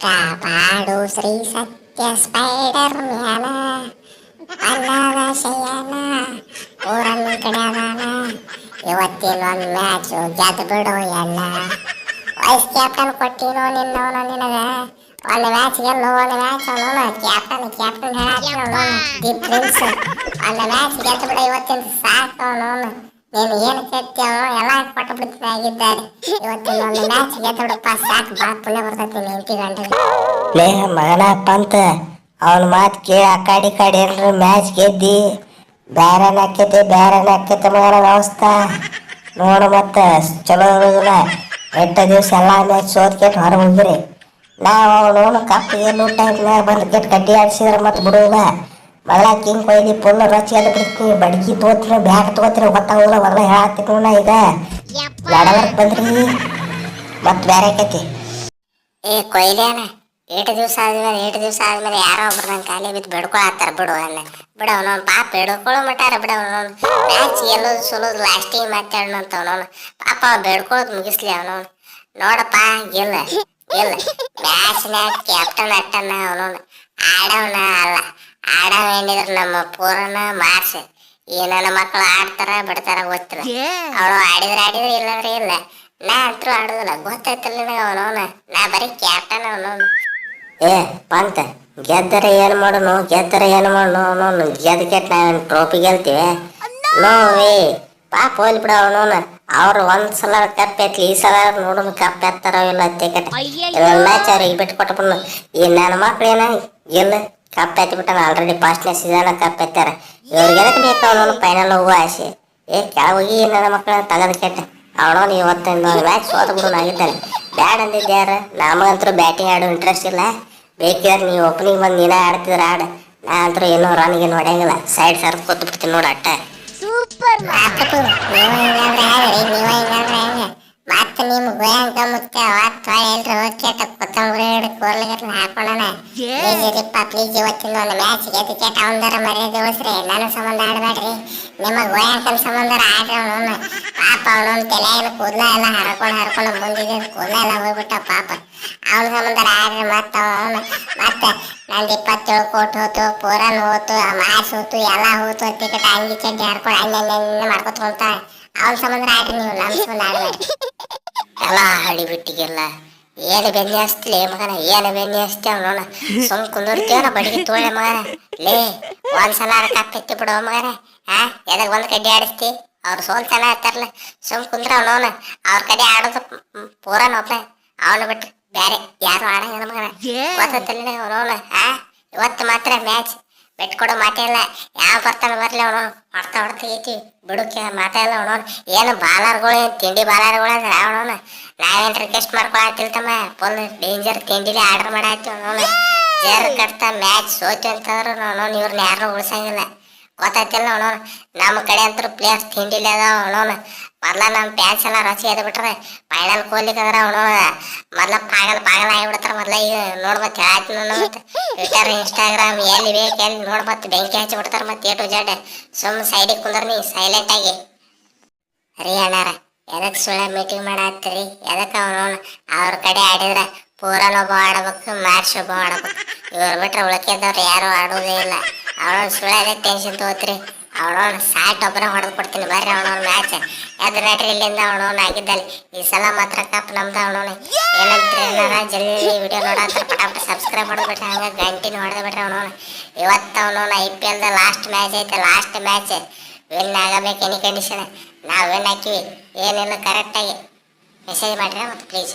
ಕಾಪಾಡು ಶ್ರೀ ಸತ್ಯ ಸ್ಪೈಡರ್ ಮ್ಯಾನ ಅಲ್ಲದ ಶಯನ ಊರನ್ನು ಕಡೆಯದಾನ ಇವತ್ತಿನ ಒಂದು ಮ್ಯಾಚು ಗೆದ್ದು ಬಿಡು ಎಲ್ಲ ವೈಸ್ ಕ್ಯಾಪ್ಟನ್ ಕೊಟ್ಟಿನೋ ನಿನ್ನವನು ನಿನಗೆ ಒಂದು ಮ್ಯಾಚ್ ಗೆಲ್ಲು ಒಂದು ಮ್ಯಾಚ್ ಅವನು ಕ್ಯಾಪ್ಟನ್ ಕ್ಯಾಪ್ಟನ್ ಹೇಳಾಕ್ತಾನ ದಿ ಪ್ರಿನ್ಸ್ ಒಂದು ಮ್ಯಾಚ್ ಗೆದ್ದು ಬಿಡು ಇವತ್ತಿನ ಸಾಕು ಅವನು ನೀನು ಏನು ಕೇಳ್ತೀಯೋ ಎಲ್ಲ ಕೊಟ್ಟು ಬಿಡ್ತೀನಿ ಆಗಿದ್ದಾರೆ ಇವತ್ತಿನ ಒಂದು ಮ್ಯಾಚ್ ಗೆದ್ದಬಿಡಪ್ಪ ಸಾಕು, ಬಾ, ಪುಣ್ಯ ಬರ್ತೈತಿ ಗಂಟೆ ಲೇ ಮಗನ ಪಂತ ಅವನ ಮಾತು ಕೇಳಿ ಆ ಕಾಡಿ, ಕಡೆ ಏನ್ರ ಮ್ಯಾಚ್ ಗೆದ್ದಿ. ಬೇರೆ ನಾಕೈತಿ ಬೇರೆ ನಾಕೈತಿ ಮಗನ ಅವಸ್ಥ ನೋಡು ಮತ್ತೆ, ಚಲೋ ಇರೋದಿಲ್ಲ. ಎಂಟು ದಿವಸ ಎಲ್ಲ ಮ್ಯಾಚ್ ಸೋತ್ ಹೊರ ಹೋಗಿರಿ. ನಾವು ಅವನು ಕಪ್ಪಿಗೆ ಲೂಟ ಬಂದು ಕೆಟ್ಟು ಕಡ್ಡಿ ಆಡ್ಸಿದ್ರೆ ಮತ್ತೆ ಬಿಡೋಲ್ಲ ಮಳ್ಳ ಕಿಂಗ್ ಕೊಯ್ಲಿ ಫುಲ್ ರಚಿ ಅದು ಬಿಡ್ತೀನಿ ಬಡ್ಗಿ ತೋತ್ರಿ ಬ್ಯಾಗ್ ತಗೋತೀರಿ ಗೊತ್ತಾಗೋಲ್ಲ ಒಳ್ಳೆ ಹೇಳತ್ತೀನಿ ಈಗ. ನಡವರ್ಕ್ ಬಂದ್ರಿ. ಮತ್ತೆ ಬೇರೆ ಆಕೈತಿ? ಏ ಕೊಯ್ಲೇನ ಏಟು ದಿವಸ ಆದ್ಮೇಲೆ ಏಟು ದಿವಸ ಆದ್ಮೇಲೆ ಯಾರೋ ಒಬ್ರು ನನ್ನ ಕಾಲಿ ಬಿದ್ದು ಬಿಡ್ಕೊಳತ್ತಾರ ಬಿಡು ಅನ್ನ ಬಿಡ ಅವನವ್ನು ಪಾಪ ಬೇಡ್ಕೊಳ್ಳೋ ಮಟ್ಟಾರ ಬಿಡ ಅವನವ್ನು ಮ್ಯಾಚ್ ಗೆಲ್ಲೋದು ಸೋಲೋದು ಲಾಸ್ಟಿಗೆ ಅಂತ ಅವನವ್ನು ಪಾಪ ಅವ್ನು ಬೇಡ್ಕೊಳ್ಳೋದು ಮುಗಿಸ್ಲಿ ಅವನವ್ನು ನೋಡಪ್ಪ ಗೆಲ್ಲ ಗೆಲ್ಲ. ಮ್ಯಾಚ್ನ್ಯಾಗ ಕ್ಯಾಪ್ಟನ್ ಅಟ್ಟನ ಅವನವ್ನು ಆಡವನ ಅಲ್ಲ ಆಡವ ಏನಿದ್ರು ನಮ್ಮ ಪೂರನ ಮಾರ್ಸ್ ಈ ನನ್ನ ಮಕ್ಕಳು ಆಡ್ತಾರ ಬಿಡ್ತಾರ ಗೊತ್ತಿಲ್ಲ. ಅವಳು ಆಡಿದ್ರೆ ಆಡಿದ್ರೆ ಇಲ್ಲಂದ್ರೆ ಇಲ್ಲ. ನಾ ಅಂತೂ ಆಡುದಿಲ್ಲ. ಗೊತ್ತಾಯ್ತಲ್ಲ ನನಗೆ ಅವನವನ ನಾ ಬರೀ ಕ್ಯಾಪ್ಟನ್ ಅವನವನು ಏ ಪಂತ ಗೆದ್ದರೆ ಏನು ಮಾಡೋನು? ಗೆದ್ದರೆ ಏನು ಮಾಡೋನು? ಅವನು ಗೆದ್ದು ಕೆಟ್ಟ ನಾವೇನು ಟ್ರೋಫಿ ಗೆಲ್ತೀವಿ? ನೋವೇ ಪಾಪ ಹೋಗ್ಲಿ ಬಿಡ ಅವನು ಅವ್ರು ಒಂದ್ ಸಲ ಕಪ್ ಎತ್ಲಿ ಈ ಸಲ ನೋಡೋನು ಕಪ್ ಎತ್ತಾರೋ ಇಲ್ಲ ಅತ್ತೆಕಟ್ಟ ಇದೊಂದು ಮ್ಯಾಚ್ ಅವ್ರಿಗೆ ಬಿಟ್ಟು ಕೊಟ್ಟು ಈ ನನ್ನ ಮಕ್ಳು ಏನ? ಗೆಲ್ಲ ಕಪ್ ಎತ್ತಿ ಬಿಟ್ಟಾನ ಆಲ್ರೆಡಿ ಫಸ್ಟ್ನೇ ಸೀಸನ್ ಕಪ್ ಎತ್ತಾರ ಇವ್ರಿಗೆ ಎದಕ್ಕೆ ಬೇಕು ಅವನು ಫೈನಲ್ ಹೋಗುವ ಆಸೆ? ಏ ಕೆಳಗೋಗಿ ನನ್ನ ಮಕ್ಕಳನ್ನ ತಗದ್ ಕೆಟ್ಟ? ಅವನವನು ಇವತ್ತು ಒಂದು ಮ್ಯಾಚ್ ಸೋತ ಬಿಡು ಆಗಿದ್ದಾನೆ ಬ್ಯಾಡ್ ಅಂದಿದ್ದೆ ಯಾರ? ನಮಗಂತೂ ಬ್ಯಾಟಿಂಗ್ ಆಡೋ ಇಂಟ್ರೆಸ್ಟ್ ಇಲ್ಲ. ಬೇಕಿದ್ರೆ ನೀವು ಓಪನಿಂಗ್ ಬಂದು ನೀನೇ ಆಡ್ತಿದ್ರೆ ಆಡ. ನಾ ಅಂತೂ ಏನೋ ರನ್ಗೆ ನೋಡಂಗಿಲ್ಲ. ಸೈಡ್ ಸರ್ ಕೊತ್ತು ಬಿಡ್ತೀನಿ ನೋಡು ಅಟ್ಟ. ಮಾತಪ್ಪು ನೀವು ಹಿಂಗಾದ್ರೆ ಹೆಂಗ್ರಿ ನೀವು ಹಿಂಗಾದ್ರೆ ಹೆಂಗ ಮತ್ತೆ ನಿಮ್ ಗೋಯಾಂಕ ಮುತ್ತೆ ಅವತ್ತು ಎಲ್ರು ಹೋಗ್ಕೇಟ ಕೊತ್ತಂಬರಿ ಹಿಡಿದು ಕೋರ್ಲಿಗಟ್ಲ ಹಾಕೊಂಡನ ಪ್ಲೀಸ್ ಇರಿಪ್ಪ ಪ್ಲೀಸ್ ಇವತ್ತಿನ ಒಂದು ಮ್ಯಾಚ್ ಗೆದ್ದು ಕೇಟ ಅವನದರ ಮರ್ಯಾದೆ ಉಳಿಸ್ರಿ. ನನ್ನ ಸಂಬಂಧ ಆಡಬೇಡ್ರಿ. ನಿಮ್ಮ ಗೋಯಾಂಕನ ಸಂಬಂಧ ಆಡ್ರಿ ಅವನು ಪಾಪ ಅವನೊಂದು ಏನು ಕೂದಲ ಎಲ್ಲ ಹರ್ಕೊಂಡು ಹರ್ಕೊಂಡು ಬಂದಿದೆ ಕೂದಲ ಎಲ್ಲ ಹೋಗ್ಬಿಟ್ಟ ಪಾಪ. ಅವನ ಸಂಬಂಧ ಆಡ್ರಿ ಮತ್ತೆ ಮತ್ತೆ ನಂದು ಇಪ್ಪತ್ತೇಳು ಕೋಟಿ ಹೋತು, ಪೂರನ್ ಹೋತು ಮಾರ್ಸ್ ಹೋತು, ಎಲ್ಲ ಹೋತು. ಟಿಕೆಟ್ ಅಂಗಿ ಚಡ್ಡಿ ಹರ್ಕೊಂಡು ಹಂಗೆ ಹಂಗೆ ಮಾಡ್ಕೊತ ಅವನ ಸಂಬಂಧ ಆಡ್ರಿ ನೀವು ನಮ್ಮ ಸಂಬಂಧ ಆಡಬೇಡ್ರಿ. ಎಲ್ಲ ಹಡಿಬಿಟ್ಟಿಗೆಲ್ಲ ಏನು ಬೆನ್ನಿ ಹಚ್ತಿಲೇ ಮಗನ? ಏನು ಬೆನ್ನಿ ಅಷ್ಟೇ ನೋಡ. ಸುಮ್ ಕುಂದಿರ್ತೀವನ ಬಡಿಗೆ ತೋಳೆ ಮಗನ? ಲೇ ಒಂದ್ಸಲ ಕಪ್ ಎತ್ತಿ ಬಿಡೋ ಮಗನ. ಹಾ ಎದಕ್ಕೆ ಒಂದ್ ಕಡ್ಡಿ ಆಡಿಸ್ತಿ? ಅವ್ರು ಸಲ ಇರ್ತಾರಲ್ಲ ಸುಮ್ ಕುಂದ್ರ ಅವನವನ ಅವ್ರ ಕಡೆ ಆಡೋದು ಪೂರ ಒಬ್ನ ಅವನು ಬಿಟ್ಟು ಬೇರೆ ಯಾರು ಆಡಂಗಿಲ್ಲ ಮಗನ. ಗೊತ್ತಿಲ್ಲ ಅವನವನ ಹಾ ಇವತ್ತು ಮಾತ್ರ ಮ್ಯಾಚ್ ಬೆಟ್ ಕೊಡೋ ಮಾತೇ ಇಲ್ಲ. ಯಾವ ಬರ್ತಾನೆ ಬರ್ಲಿ ಅವನು. ಹೊಡ್ತಾ ಹೊಡ್ತಾ ಐತಿ. ಬಿಡುಕ್ಕೆ ಮಾತೇ ಇಲ್ಲ ಅವನು. ಏನು ಬಾಲರ್ಗಳು ತಿಂಡಿ ಬಾಲರ್ಗಳು ಅಂದ್ರೆ ಅವನು ನಾವೇನು ರಿಕ್ವೆಸ್ಟ್ ಮಾಡ್ಕೊಳತ್ತಿಲ್ಲ ತಮ್ಮ? ಫುಲ್ ಡೇಂಜರ್ ತಿಂಡಿಲಿ ಆರ್ಡರ್ ಮಾಡಾಯ್ತು ಅವನು ಜೇರ್ ಕಟ್ತಾ ಮ್ಯಾಚ್ ಸೋತು ಅಂತಂದ್ರು ಅವನು ಇವ್ರನ್ನ ಯಾರನ್ನೂ ಉಳಿಸಂಗಿಲ್ಲ. ಗೊತ್ತಾಯ್ತಿಲ್ಲ ಅವನು ನಮ್ಮ ಕಡೆ ಅಂತೂ ಪ್ಲೇಯರ್ಸ್ ತಿಂಡಿಲಿ ಅದಾವ ಅವನು ಮೊದ್ಲ ನಮ್ಮ ಫ್ಯಾನ್ಸ್ ಎಲ್ಲ ರಸಿ ಎದ್ದು ಬಿಟ್ರೆ ಫೈನಲ್ ಕೋಲಿಕ್ಕೆ ಅದ್ರ ಅವನು, ಮೊದ್ಲ ಪಾಗಲ್ ಪಾಗಲ್ ಆಗಿಬಿಡ್ತಾರ ಮೊದ್ಲ ಈಗ ನೋಡ್ಬತ್ ಆಯ್ತು ನೋಡ್ಬತ್ ಟ್ವಿಟರ್ ಇನ್ಸ್ಟಾಗ್ರಾಮ್ ಎಲ್ಲಿ ಬೇಕು ಎಲ್ಲಿ ನೋಡ್ಬತ್ ಬೆಂಕಿ ಹಚ್ಚಿ ಬಿಡ್ತಾರ ಮತ್ತೆ ಎ ಟು ಜಡ್ ಸುಮ್ ಸೈಡಿಗೆ ಕುಂದ್ರ ನೀ ಸೈಲೆಂಟ್ ಆಗಿ. ರೀ ಅಣ್ಣಾರ ಎದಕ್ಕೆ ಸುಳ್ಳ ಮೀಟಿಂಗ್ ಮಾಡತ್ತೀರಿ? ಎದಕ್ಕೆ ಅವನು ಅವ್ರ ಕಡೆ ಆಡಿದ್ರೆ ಪೂರನ್ ಒಬ್ಬ ಆಡ್ಬೇಕು, ಮ್ಯಾಚ್ ಒಬ್ಬ ಆಡ್ಬೇಕು. ಇವ್ರು ಬಿಟ್ರೆ ಉಳ್ಕಿದ್ದವ್ರು ಯಾರು ಆಡೋದೇ ಇಲ್ಲ. ಅವನು ಸುಳ್ಳ ಎದಕ್ ಟೆನ್ಷನ್ ತಗೋತ್ರಿ. ಅವನವನು ಸಾಟ್ ಒಬ್ಬರ ಹೊಡೆದು ಕೊಡ್ತೀನಿ. ಬರ್ರಿ ಅವನವ್ನ ಮ್ಯಾಚ್. ಎದ್ದು ಇಲ್ಲಿಂದ ಅವನವ್ನ ಆಗಿದ್ದಲ್ಲಿ. ಈ ಸಲ ಮಾತ್ರ ಕಪ್ ನಮ್ದು ಅವನವ್ನ. ಏನಂತ್ರಿ ಜಲ್ದಿ ವಿಡಿಯೋ ನೋಡತ್ತಾರ ಪಟಾಪಟ ಸಬ್ಸ್ಕ್ರೈಬ್ ಮಾಡಿಬಿಟ್ರೆ ಹಂಗೆ ಗಂಟಿನ ಹೊಡೆದು ಬಿಟ್ರೆ ಅವನವ್ನ. ಇವತ್ತು ಅವನವ್ನ ಐ ಪಿ ಎಲ್ದ ಲಾಸ್ಟ್ ಮ್ಯಾಚ್ ಐತೆ. ಲಾಸ್ಟ್ ಮ್ಯಾಚ್ ವಿನ್ ಆಗಬೇಕು ಎನಿ ಕಂಡೀಷನ್ ನಾವು ವಿನ್ ಹಾಕಿವಿ. ಏನೇನು ಕರೆಕ್ಟಾಗಿ ಮೆಸೇಜ್ ಮಾಡಿರಿ ಮತ್ತು ಪ್ಲೀಸ್